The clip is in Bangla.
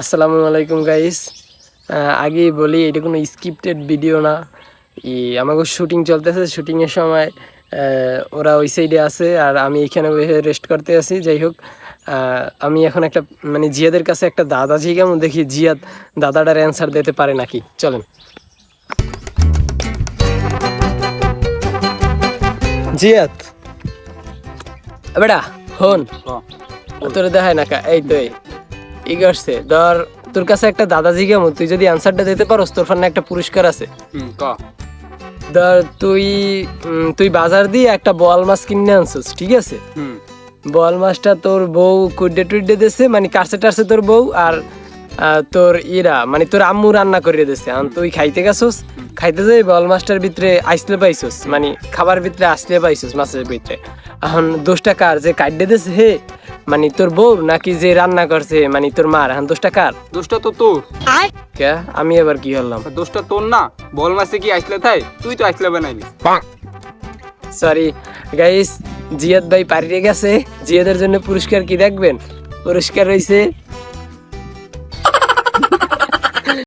আসসালামু আলাইকুম গাইস আগেই বলি এটা কোনো স্ক্রিপ্টেড ভিডিও না। ই আমাকে শুটিং চলতেছে শুটিংয়ের সময় ওরা ওই সাইডে আছে আর আমি এখানে রেস্ট করতে আছি। যাই হোক আমি এখন একটা মানে জিয়াদের কাছে একটা দাদা জি কেমন দেখি জিয়াদ দাদাটার অ্যান্সার দিতে পারে নাকি? চলেন। জিয়াদ। বেটা হন। তোর দেখায় না কা এই তো এই। ই করছে ধর তোর কাছে একটা দাদাজি কেমন তুই যদি অ্যান্সারটা দিতে পারোস তোর ফান্নে একটা পুরস্কার আছে। ধর তুই তুই বাজার দিয়ে একটা বল মাছ কিনে আনছিস ঠিক আছে? বল মাছটা তোর বউ কুড্ডে টুড্ডে দিছে মানে কাটছে টারছে তোর বউ আর তোর ইরা মানে তোর আম্মু রান্না করে দিছে। আর তুই খাইতে গেছস খাইতে যাই বল মাছটার ভিতরে আইসলে পাইছস মানে খাবার ভিতরে আসলে পাইছস মাছের ভিতরে। এখন দোষটা কার যে কাটতে দিছে হে? মানে তোর বউ নাকি যে রান্না করছে মানে তোর মার? এখন দোষটা কার? দোষটা তো তোর। কে? আমি এবার কি হলাম দোষটা তোর না। বল মাসে কি আসলে তাই? তুই তো আসলে বানাইলি। সরি গাইস জিয়াদ ভাই পারিয়ে গেছে। জিয়াদের জন্য পুরস্কার কি দেখবেন? পুরস্কার রয়েছে